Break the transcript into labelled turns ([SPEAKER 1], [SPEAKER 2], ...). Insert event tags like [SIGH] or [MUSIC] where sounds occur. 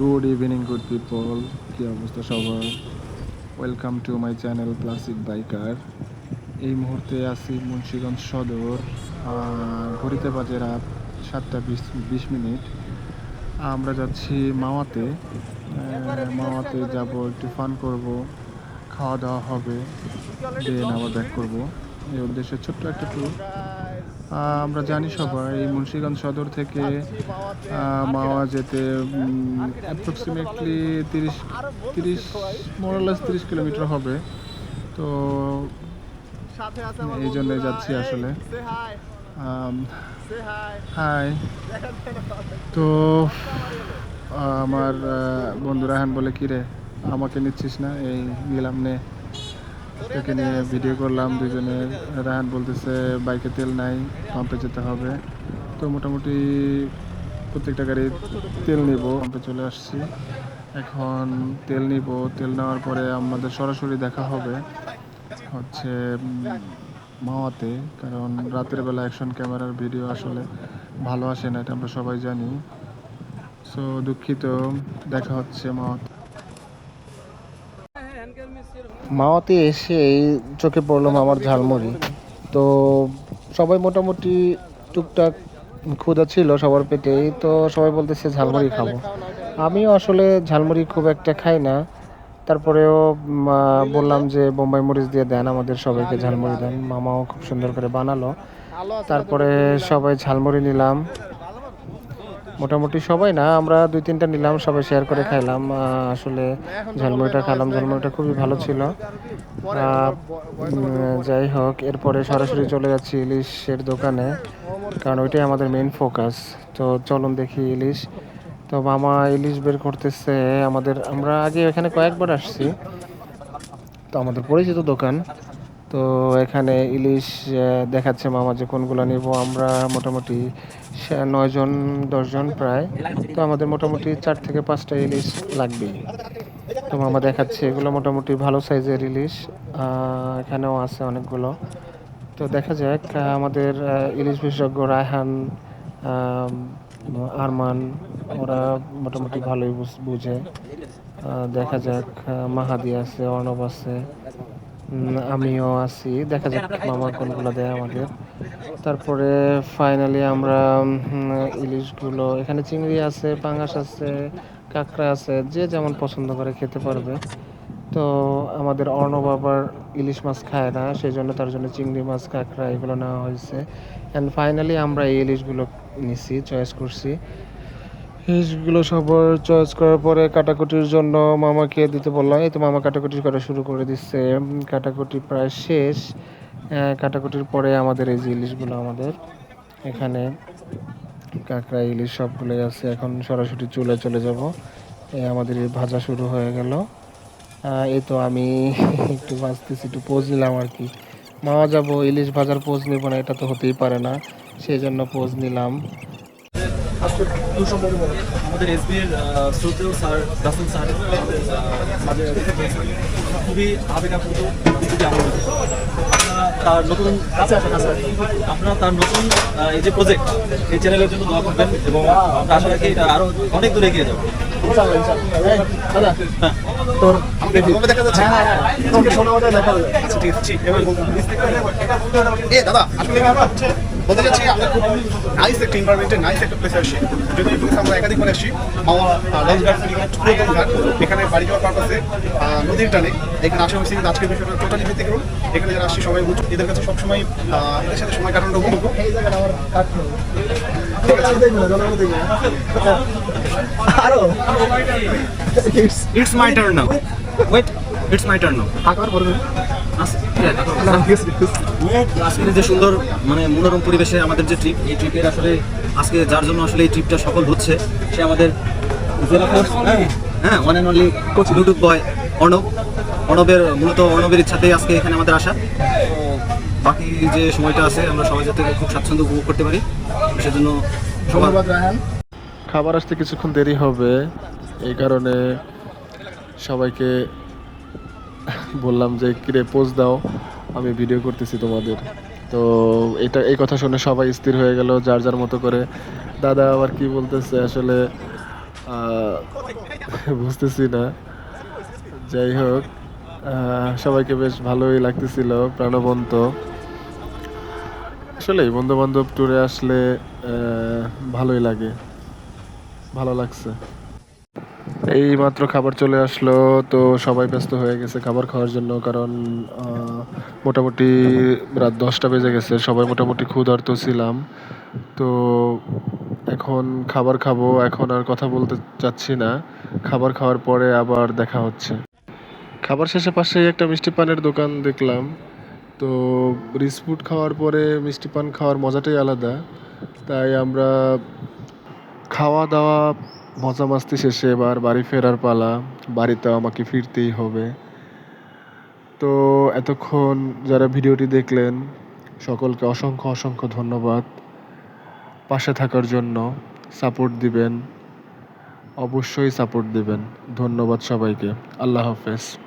[SPEAKER 1] Good evening good people কি অবস্থা সবার? Welcome to my channel classic biker এই মুহূর্তে আছি মুন্সীগঞ্জ সদর ঘড়িতে বাজে রাত সাতটা বিশ বিশ মিনিট। আমরা যাচ্ছি মাওয়াতে। মাওয়াতে যাব, একটু ফান করব। খাওয়া দাওয়া হবে দেন আবার ব্যাক করব। এই উদ্দেশ্যে ছোট্ট একটা ট্যুর আমরা জানি সবাই, মুন্সিগঞ্জ সদর থেকে মাওয়া যেতে অ্যাপ্রক্সিমেটলি তিরিশ তিরিশ মোরালাস তিরিশ কিলোমিটার হবে। তো এই জন্যই যাচ্ছি আসলে। হাই তো আমার বন্ধু রাহান বলে কি রে আমাকে নিচ্ছিস না? এই গেলাম নে। তোকে নিয়ে ভিডিও করলাম, দুজনে রাহান বলতেছে, বাইকে তেল নাই পাম্পে যেতে হবে। তো মোটামুটি প্রত্যেকটা গাড়ি তেল নিব পাম্পে চলে আসছি। এখন তেল নিব, তেল নেওয়ার পরে আমাদের সরাসরি দেখা হবে হচ্ছে মাওয়াতে, কারণ রাতের বেলা অ্যাকশন ক্যামেরার ভিডিও আসলে ভালো আসে না, এটা আমরা সবাই জানি। সো দুঃখিত, দেখা হচ্ছে মাওয়াতে। মাওয়াতে এসে চোখে পড়ল আমার ঝালমুড়ি। তো সবাই মোটামুটি টুকটাক ক্ষুধা ছিল সবার পেটেই, তো সবাই বলতেছে ঝালমুড়ি খাব। আমিও আসলে ঝালমুড়ি খুব একটা খাই না। তারপরেও বললাম যে বোম্বাই মরিচ দিয়ে দেন, আমাদের সবাইকে ঝালমুড়ি দেন। মামাও খুব সুন্দর করে বানালো। তারপরে সবাই ঝালমুড়ি নিলাম। মোটামুটি সবাই না, আমরা দুই তিনটা নিলাম, সবাই শেয়ার করে খাইলাম। আসলে ঝালমুড়িটা খেলাম ঝালমুড়িটা খুবই ভালো ছিল। যাই হোক, এরপরে সরাসরি চলে যাচ্ছি ইলিশের দোকানে, কারণ ওইটাই আমাদের মেইন ফোকাস তো চলুন দেখি ইলিশ। তো মামা ইলিশ বের করতেছে, আমাদের, আমরা আগে এখানে কয়েকবার আসছি। তো আমাদের পরিচিত দোকান তো এখানে ইলিশ দেখাচ্ছে মামা যে কোনগুলো নিব। আমরা মোটামুটি নয়জন দশজন প্রায়। তো আমাদের মোটামুটি চার থেকে পাঁচটা ইলিশ লাগবেই। তো মামা দেখাচ্ছে এগুলো মোটামুটি ভালো সাইজের ইলিশ। এখানেও আছে অনেকগুলো। তো দেখা যাক আমাদের ইলিশ বিশেষজ্ঞ রায়হান আরমান, ওরা মোটামুটি ভালোই বুঝ- দেখা যাক মাহাদি আছে, অর্ণব আছে। আমিও আছি। দেখা যাক মামা কোনগুলো দেয় আমাদের তারপরে ফাইনালি আমরা ইলিশগুলো এখানে চিংড়ি আছে পাঙ্গাস আছে কাঁকড়া আছে যে যেমন পছন্দ করে খেতে পারবে। তো আমাদের অর্ণব আবার ইলিশ মাছ খায় না সেই জন্য তার জন্য চিংড়ি মাছ কাঁকড়া এগুলো নেওয়া হয়েছে। অ্যান্ড ফাইনালি আমরা এই ইলিশগুলো নিছি চয়েস করছি। ইলিশগুলো সবার চয়েস করার পরে কাটাকুটির জন্য মামাকে দিতে বললাম। এই তো মামা কাটাকুটি করা শুরু করে দিচ্ছে। কাটাকুটি প্রায় শেষ। কাটাকুটির পরে আমাদের এই যে ইলিশগুলো আমাদের এখানে কাঁকড়া, ইলিশ সবগুলোই আছে। এখন সরাসরি চুলে চলে যাব। এই আমাদের ভাজা শুরু হয়ে গেল। এই তো আমি [LAUGHS] একটু ভাজতেছি, একটু পোজ নিলাম আর কি। মামা যাব, ইলিশ ভাজার পোজ নিব না, এটা তো হতেই পারে না। সেই জন্য পোজ নিলাম।
[SPEAKER 2] আমাদের এসবি এর শ্রদ্ধেয় স্যার রাসেল স্যার আমাদের, খুবই আবেগাপ্লুত খুবই আনন্দিত। আপনারা তার নতুন আপনারা তার নতুন এই যে প্রজেক্ট এই চ্যানেলের জন্য দোয়া করবেন এবং আমরা আশা রাখি এটা আরও অনেক দূরে এগিয়ে যাবে।
[SPEAKER 3] তোর দেখা যাচ্ছে তোকে শোনা দেখা যাবে আচ্ছা ঠিক আছে এবার এ দাদা। আসলে হচ্ছে বলতে চাচ্ছি আমরা খুব নাইস একটা এনভায়রনমেন্টে নাইস একটা প্লেসে আসছি যদি আমরা একাধিক করে আসছি মামা লঞ্চ ঘাট পুরাতন ঘাট এখানে বাড়ি যাওয়ার পারপাসে নদীর টানে। এখানে আসা হয়েছে কিন্তু আজকের বিষয়টা টোটালি ব্যতিক্রম এখানে যারা আসছি সবাই বুঝ এদের কাছে সবসময় এদের সাথে সময় কাটানোটা উপভোগ্য আরও।
[SPEAKER 2] It's my turn now wait it's my turn now
[SPEAKER 3] আকার পড়বে?
[SPEAKER 2] আজকের যে সুন্দর মানে মনোরম পরিবেশে আমাদের যে ট্রিপ এই ট্রিপের আসলে আজকে যার জন্য আসলে এই ট্রিপটা সফল হচ্ছে সে আমাদের জেলা ফোর্স হ্যাঁ one and only coach YouTube boy Arnab. অর্ণবের মূলত অর্ণবের ইচ্ছাতেই আজকে এখানে আমাদের আসা। তো বাকি যে সময়টা আছে আমরা সবাই যাতে খুব স্বাচ্ছন্দ্য উপভোগ করতে পারি। সেজন্য সবার
[SPEAKER 1] খাবার আসতে কিছুক্ষণ দেরি হবে এই কারণে সবাইকে বললাম যে, কিরে পোজ দাও, আমি ভিডিও করতেছি তোমাদের। তো এটা, এই কথা শুনে সবাই স্থির হয়ে গেল যার যার মতো করে। দাদা আবার কি বলতেছে আসলে
[SPEAKER 4] বুঝতেছি না। যাই হোক সবাইকে বেশ ভালোই লাগতেছিল, প্রাণবন্ত। আসলে বন্ধু বান্ধব ট্যুরে আসলে ভালোই লাগে। ভালো লাগছে। এই মাত্র খাবার চলে আসলো, তো সবাই ব্যস্ত হয়ে গেছে খাবার খাওয়ার জন্য, কারণ মোটামুটি রাত দশটা বেজে গেছে, সবাই মোটামুটি ক্ষুধার্ত ছিলাম। তো এখন খাবার খাব, এখন আর কথা বলতে চাচ্ছি না। খাবার খাওয়ার পরে আবার দেখা হচ্ছে। খাবার শেষে পাশেই একটা মিষ্টি পানের দোকান দেখলাম। তো রিচ ফুড খাওয়ার পরে মিষ্টি পান খাওয়ার মজাটাই আলাদা। তাই আমরা খাওয়া দাওয়া মজা মাস্তি শেষে এবার বাড়ি ফেরার পালা বাড়িতে আমাকে ফিরতেই হবে। তো এতক্ষণ যারা ভিডিওটি দেখলেন, সকলকে অসংখ্য অসংখ্য ধন্যবাদ। পাশে থাকার জন্য সাপোর্ট দিবেন, অবশ্যই সাপোর্ট দিবেন। ধন্যবাদ সবাইকে। আল্লাহ হাফেজ।